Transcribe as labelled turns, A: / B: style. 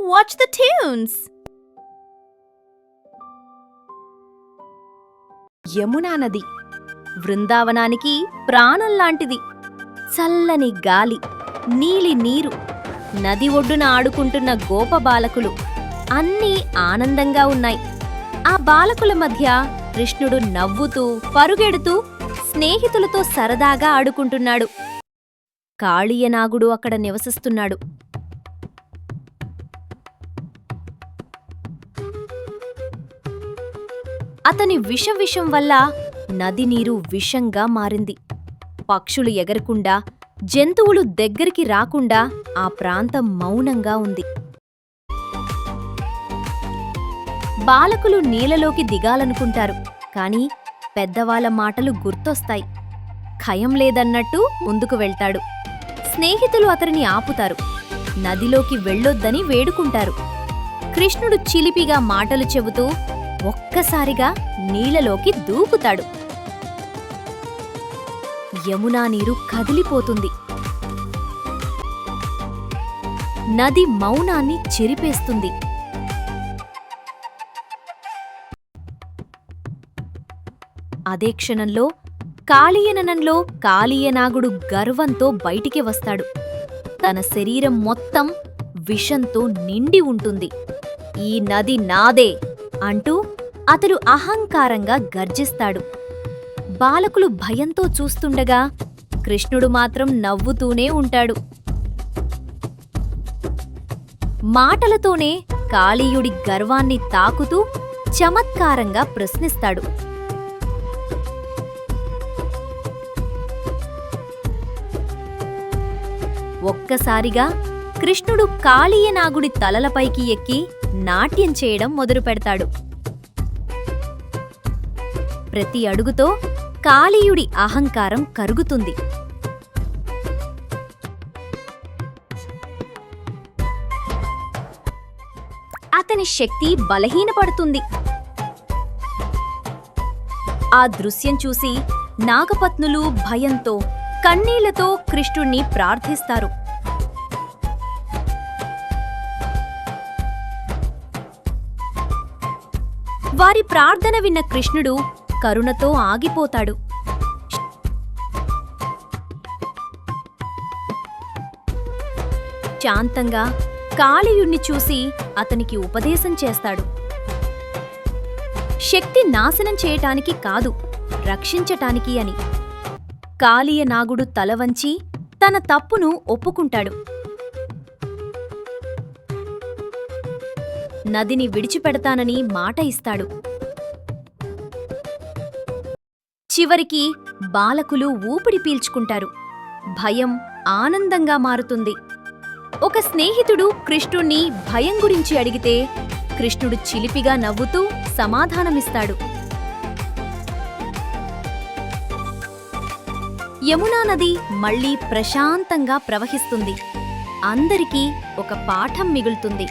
A: Watch the tunes! Yamuna నది బృందావనానికి ప్రాణం లాంటిది. చల్లని గాలి నీలి నీరు నది ఒడ్డున ఆడుకుంటున్న గోప బాలకులు అన్నీ ఆనందంగా ఉన్నాయి. ఆ బాలకుల మధ్య కృష్ణుడు నవ్వుతూ పరుగెడుతూ స్నేహితులతో సరదాగా ఆడుకుంటున్నాడు. కాళీయనాగుడు అక్కడ నివసిస్తున్నాడు. అతని విష విషం వల్ల నది నీరు విషంగా మారింది. పక్షులు ఎగరకుండా జంతువులు దగ్గరికి రాకుండా ఆ ప్రాంతం మౌనంగా ఉంది. బాలకులు నీళ్ళలోకి దిగాలనుకుంటారు కాని పెద్దవాళ్ళ మాటలు గుర్తొస్తాయి. ఖయం లేదన్నట్టు ముందుకు వెళ్తాడు. స్నేహితులు అతనిని ఆపుతారు. నదిలోకి వెళ్ళొద్దని వేడుకుంటారు. కృష్ణుడు చిలిపిగా మాటలు చెబుతూ ఒక్కసారిగా నీళ్ళలోకి దూకుతాడు. యమునా నీరు కదిలిపోతుంది. నది మౌనాన్ని చెరిపేస్తుంది. అదే క్షణంలో కాళీయననంలో కాళీయనాగుడు గర్వంతో బయటికి వస్తాడు. తన శరీరం మొత్తం విషంతో నిండి ఉంటుంది. ఈ నది నాదే అంటూ అతడు అహంకారంగా గర్జిస్తాడు. బాలకులు భయంతో చూస్తుండగా కృష్ణుడు మాత్రం నవ్వుతూనే ఉంటాడు. మాటలతోనే కాళీయుడి గర్వాన్ని తాకుతూ చమత్కారంగా ప్రశ్నిస్తాడు. ఒక్కసారిగా కృష్ణుడు కాళీయనాగుడి తలలపైకి ఎక్కి నాట్యం చేయడం మొదలుపెడతాడు. ప్రతి అడుగుతో కాళీయుడి అహంకారం కరుగుతుంది. అతని శక్తి బలహీనపడుతుంది. ఆ దృశ్యం చూసి నాగపత్నులు భయంతో కన్నీళ్ళతో కృష్ణుణ్ణి ప్రార్థిస్తారు. వారి ప్రార్థన విన్న కృష్ణుడు కరుణతో ఆగిపోతాడు. శాంతంగా కాళీయుణ్ణి చూసి అతనికి ఉపదేశం చేస్తాడు. శక్తి నాశనం చేయటానికి కాదు రక్షించటానికి అని. కాళీయ నాగుడు తల వంచి తన తప్పును ఒప్పుకుంటాడు. నదిని విడిచిపెడతానని మాట ఇస్తాడు. చివరికి బాలకులు ఊపిడి పీల్చుకుంటారు. భయం ఆనందంగా మారుతుంది. ఒక స్నేహితుడు కృష్ణుణ్ణి భయం గురించి అడిగితే కృష్ణుడు చిలిపిగా నవ్వుతూ సమాధానమిస్తాడు. యమునా నది మళ్ళీ ప్రశాంతంగా ప్రవహిస్తుంది. అందరికీ ఒక పాఠం మిగులుతుంది.